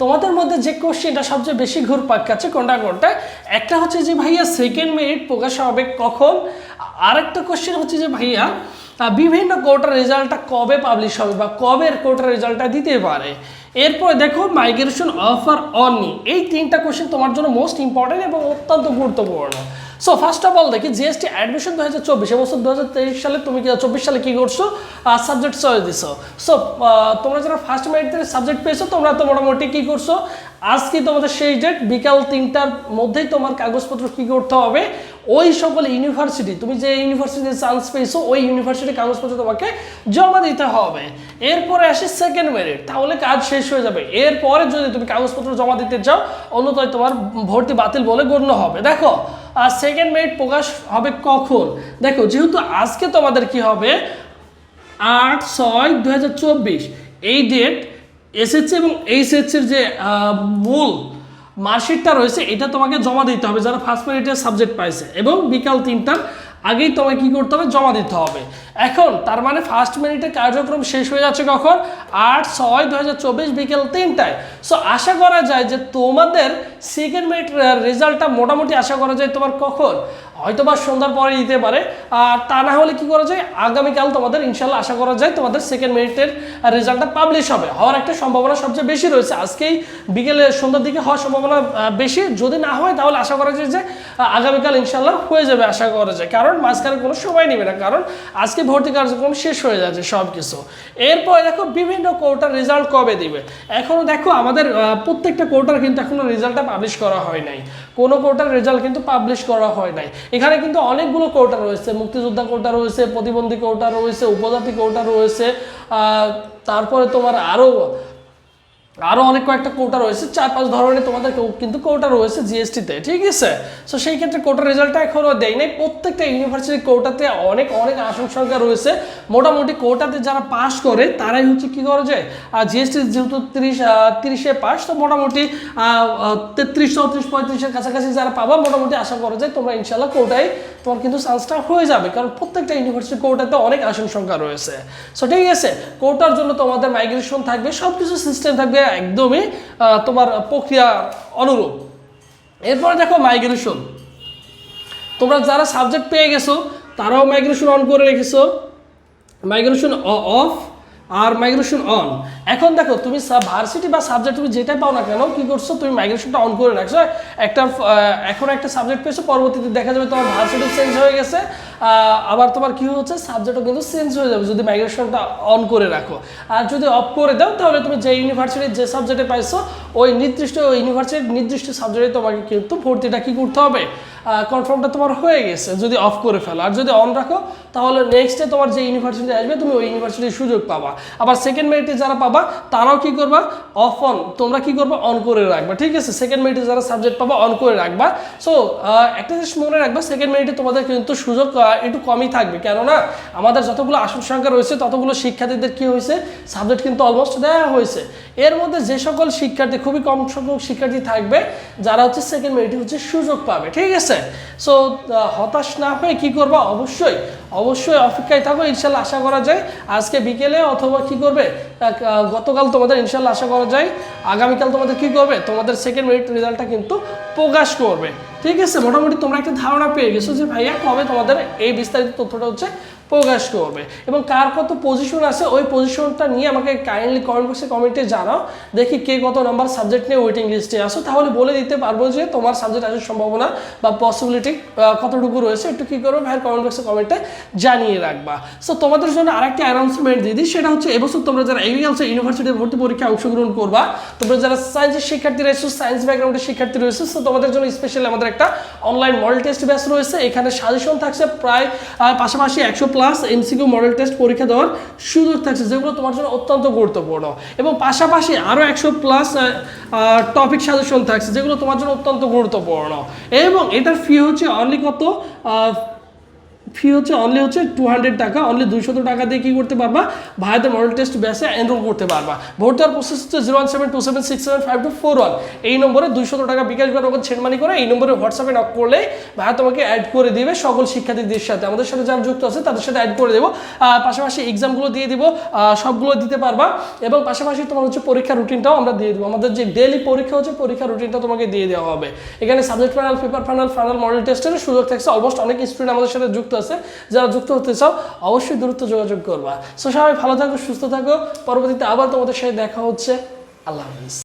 তোমাদের মধ্যে যে কোশ্চেনটা সবচেয়ে বেশি ঘুর পাকাচ্ছে কোনটা কোনটা? একটা হচ্ছে যে ভাইয়া সেকেন্ড মেরিট প্রকাশ হবে কখন? আরেকটা কোশ্চেন হচ্ছে যে ভাইয়া বিভিন্ন কোর্টার রেজাল্টটা কবে পাবলিশ হবে বা কবে কোর্টার রেজাল্টটা দিতে পারে? এরপরে দেখো মাইগ্রেশন অফার অন এই তিনটা কোশ্চেন তোমার জন্য মোস্ট ইম্পর্টেন্ট এবং অত্যন্ত গুরুত্বপূর্ণ। সো ফার্স্ট অফ অল দেখি জিএসটি অ্যাডমিশন দু হাজার চব্বিশ এবছর দু হাজার তেইশ সালে তুমি চব্বিশ সালে কি করছ? সাবজেক্ট চয়েস দিছো। সো তোমরা যারা ফার্স্ট মেরিট সাবজেক্ট পেয়েছ, তোমরা তো মোটামুটি কি করছ? আজকে তোমাদের সেই ডেট বিকাল তিনটার মধ্যেই তোমার কাগজপত্র কি করতে হবে? ওই সকল ইউনিভার্সিটি তুমি যে ইউনিভার্সিটিতে চান্স পেয়েছ, ওই ইউনিভার্সিটির কাগজপত্র তোমাকে জমা দিতে হবে। এরপরে আসে সেকেন্ড মেরিট তাহলে কাজ শেষ হয়ে যাবে। এরপরে যদি তুমি কাগজপত্র জমা দিতে চাও, অন্যথায় তোমার ভর্তি বাতিল বলে গণ্য হবে। দেখো আর সেকেন্ড মেরিট প্রকাশ হবে কখন? দেখো, যেহেতু আজকে তোমাদের কি হবে? আট, ছয় দু এই ডেট এসএসসি এবং এইচএসসির যে মূল মার্কশিটটা রয়েছে, এটা তোমাকে জমা দিতে হবে যারা ফার্স্ট মেরিটের সাবজেক্ট পাইছে। এবং বিকাল তিনটার আগেই তোমায় কি করতে হবে? জমা দিতে হবে। এখন, তার মানে ফার্স্ট মিনিটের কার্যক্রম শেষ হয়ে যাচ্ছে কখন? আট, ছয় দু বিকেল তিনটায়। সো আশা করা যায় যে তোমাদের সেকেন্ড মিনিট রেজাল্টটা মোটামুটি আশা করা যায় তোমার কখন? হয়তো বা সন্ধ্যার পরে দিতে পারে। আর তা না হলে কি করা যায়? আগামীকাল তোমাদের ইনশাল্লাহ আশা করা যায় তোমাদের সেকেন্ড মিনিটের রেজাল্টটা পাবলিশ হবে। হওয়ার একটা সম্ভাবনা সবচেয়ে বেশি রয়েছে। আজকেই বিকেলে সন্ধ্যার দিকে হওয়ার সম্ভাবনা বেশি। যদি না হয়, তাহলে আশা করা যায় যে আগামীকাল ইনশাল্লাহ হয়ে যাবে আশা করা যায়। কারণ মাঝখানে কোনো সময় নেবে না, কারণ আজকে ভর্তি কার্যক্রম শেষ হয়ে যাচ্ছে সব কিছু এরপরে দেখো বিভিন্ন কোর্টার রেজাল্ট কবে দিবে? এখনও দেখো আমাদের প্রত্যেকটা কোর্টার কিন্তু এখনও রেজাল্টটা পাবলিশ করা হয় নাই। কোনো কোর্টার রেজাল্ট কিন্তু পাবলিশ করা হয় নাই। এখানে কিন্তু অনেকগুলো কোর্টা রয়েছে, মুক্তিযোদ্ধা কোর্টা রয়েছে, প্রতিবন্ধী কোর্টা রয়েছে, উপজাতি কোর্টা রয়েছে তারপরে তোমার আরও আরও অনেক কয়েকটা কোটা রয়েছে। চার পাঁচ ধরনের তোমাদের কিন্তু কোটা রয়েছে জিএসটিতে ঠিক আছে? সো সেই ক্ষেত্রে কোটার রেজাল্টটা এখনও দেয় নাই। প্রত্যেকটা ইউনিভার্সিটি কোটাতে অনেক অনেক আসন সংখ্যা রয়েছে। মোটামুটি কোটাতে যারা পাস করে, তারাই হচ্ছে কি করে যে জিএসটি যেহেতু তিরিশ তিরিশে পাস তো মোটামুটি তেত্রিশ, চৌত্রিশ, পঁয়ত্রিশের কাছাকাছি যারা পাবা, মোটামুটি আশা করা যায় তোমরা ইনশাল্লাহ কোটায় তোমার কিন্তু চান্সটা হয়ে যাবে, কারণ প্রত্যেকটা ইউনিভার্সিটি কোটাতে অনেক আসন সংখ্যা রয়েছে। সো ঠিক আছে কোটার জন্য তোমাদের মাইগ্রেশন থাকবে সব কিছু সিস্টেম থাকবে একদমই তোমার প্রক্রিয়া অনুরূপ। এরপরে দেখো মাইগ্রেশন তোমরা যারা সাবজেক্ট পেয়ে গেছো, তারাও মাইগ্রেশন অন করে রেখেছো। মাইগ্রেশন অফ আর মাইগ্রেশন অন এখন দেখো, তুমি ভার্সিটি বা সাবজেক্ট তুমি যেটাই পাও না কেন, কি করছ? তুমি মাইগ্রেশনটা অন করে রাখছো। একটা এখন একটা সাবজেক্ট পেয়েছ, পরবর্তীতে দেখা যাবে তোমার ভার্সিটি চেঞ্জ হয়ে গেছে। আবার তোমার কি হচ্ছে? সাবজেক্টও কিন্তু চেঞ্জ হয়ে যাবে যদি মাইগ্রেশনটা অন করে রাখো। আর যদি অফ করে দাও, তাহলে তুমি যে ইউনিভার্সিটির যে সাবজেক্টে পাইছো, ওই নির্দিষ্ট ইউনিভার্সিটির নির্দিষ্ট সাবজেক্টে তোমাকে কিন্তু ভর্তিটা কি করতে হবে? কনফার্মটা তোমার হয়ে গেছে, যদি অফ করে ফেলো। আর যদি অন রাখো, তাহলে নেক্সটে তোমার যে ইউনিভার্সিটি আসবে, তুমি ওই ইউনিভার্সিটির সুযোগ পাবা। আবার সেকেন্ড মেরিটে যারা পাবা, তারাও কি করবা? অফ অন তোমরা কি করবা? অন করে রাখবা, ঠিক আছে? সেকেন্ড মেরিটে যারা সাবজেক্ট পাবা অন করে রাখবা। সো একটা জিনিস মনে রাখবা সেকেন্ড মেরিটে তোমাদের কিন্তু সুযোগ একটু কমই থাকবে। কেননা, আমাদের যতগুলো আসন সংখ্যা রয়েছে, ততগুলো শিক্ষার্থীদের কি হয়েছে? সাবজেক্ট কিন্তু অলমোস্ট দেওয়া হয়েছে। এর মধ্যে যে সকল শিক্ষার্থী, খুবই কম সংখ্যক শিক্ষার্থী থাকবে, যারা হচ্ছে সেকেন্ড মেরিটে হচ্ছে সুযোগ পাবে, ঠিক আছে? সো হতাশ না হয়ে কি করবা? অবশ্যই অবশ্যই অপেক্ষায় থাকো, ইনশাল্লাহ আশা করা যায়। আজকে বিকেলে অথবা কি করবে? গতকাল তোমাদের ইনশাল্লাহ আশা করা যায়, আগামীকাল তোমাদের কি করবে? তোমাদের সেকেন্ড মেরিট রেজাল্টটা কিন্তু প্রকাশ করবে। ঠিক আছে? মোটামুটি তোমরা একটা ধারণা পেয়ে গেছো যে ভাইয়া কবে তোমাদের এই বিস্তারিত তথ্যটা হচ্ছে প্রকাশ করবে। এবং কার কত পজিশন আছে, ওই পজিশনটা নিয়ে আমাকে কাইন্ডলি কমেন্ট বক্সে কমেন্টে জানাও। দেখি কে কত নাম্বার সাবজেক্ট নিয়ে ওয়েটিং লিস্টে আসো তাহলে বলে দিতে পারব যে তোমার সাবজেক্ট আসার সম্ভাবনা বা পসিবিলিটি কতটুকু রয়েছে। একটু কী করবে? ভাইয়ের কমেন্ট বক্সে কমেন্টে জানিয়ে রাখবা। সো তোমাদের জন্য আরেকটি অ্যানাউন্সমেন্ট দিয়ে দিই, সেটা হচ্ছে এবছর তোমরা যারা এগ্রিকালচার ইউনিভার্সিটির ভর্তি পরীক্ষায় অংশগ্রহণ করবা। তোমরা যারা সায়েন্সের শিক্ষার্থী রয়েছে সায়েন্স ব্যাকগ্রাউন্ডের শিক্ষার্থী রয়েছে সো তোমাদের জন্য স্পেশালি আমাদের একটা অনলাইন মডেল টেস্ট ব্যাচ রয়েছে। এখানে সাজেশন থাকছে প্রায় পাশাপাশি একশো প্লাস এমসিকিউ মডেল টেস্ট পরীক্ষা দেওয়ার সুযোগ থাকছে, যেগুলো তোমার জন্য অত্যন্ত গুরুত্বপূর্ণ। এবং পাশাপাশি আরও একশো প্লাস টপিক সাজেশন থাকছে, যেগুলো তোমার জন্য অত্যন্ত গুরুত্বপূর্ণ। এবং এটার ফি হচ্ছে অনলি কত? ফি হচ্ছে অনলি হচ্ছে টু হান্ড্রেড টাকা অনলি দুইশত টাকা দিয়ে কি করতে পারবা? ভাইদের মডেল টেস্ট ব্যাসে এনরোল করতে পারবা। হওয়ার প্রসেস হচ্ছে zero one seven two seven six seven five two four one এই নম্বরে দুইশত টাকা বিকাশ বা নগদ সেন্ড মানি করে এই নম্বরে হোয়াটসঅ্যাপে নক করলে ভাইয়া তোমাকে অ্যাড করে দিবে সকল শিক্ষার্থীদের সাথে। আমাদের সাথে যারা যুক্ত আছে, তাদের সাথে অ্যাড করে দেবো। পাশাপাশি এক্সামগুলো দিয়ে দিব সবগুলো দিতে পারবা। এবং পাশাপাশি তোমার হচ্ছে পরীক্ষার রুটিনটাও আমরা দিয়ে দেবো। আমাদের যে ডেলি পরীক্ষা হচ্ছে, পরীক্ষার রুটিনটা তোমাকে দিয়ে দেওয়া হবে। এখানে subject final paper final final model টেস্টের সুযোগ থাকছে। অলমোস্ট অনেক স্টুডেন্ট আমাদের সাথে যুক্ত আছে, যারা যুক্ত হতে চাও, অবশ্যই দূরত্ব যোগাযোগ করবা। সো সবাই ভালো থাকো, সুস্থ থাকো। পরবর্তীতে আবার তোমাদের সাথে দেখা হচ্ছে। আল্লাহ হাফিজ।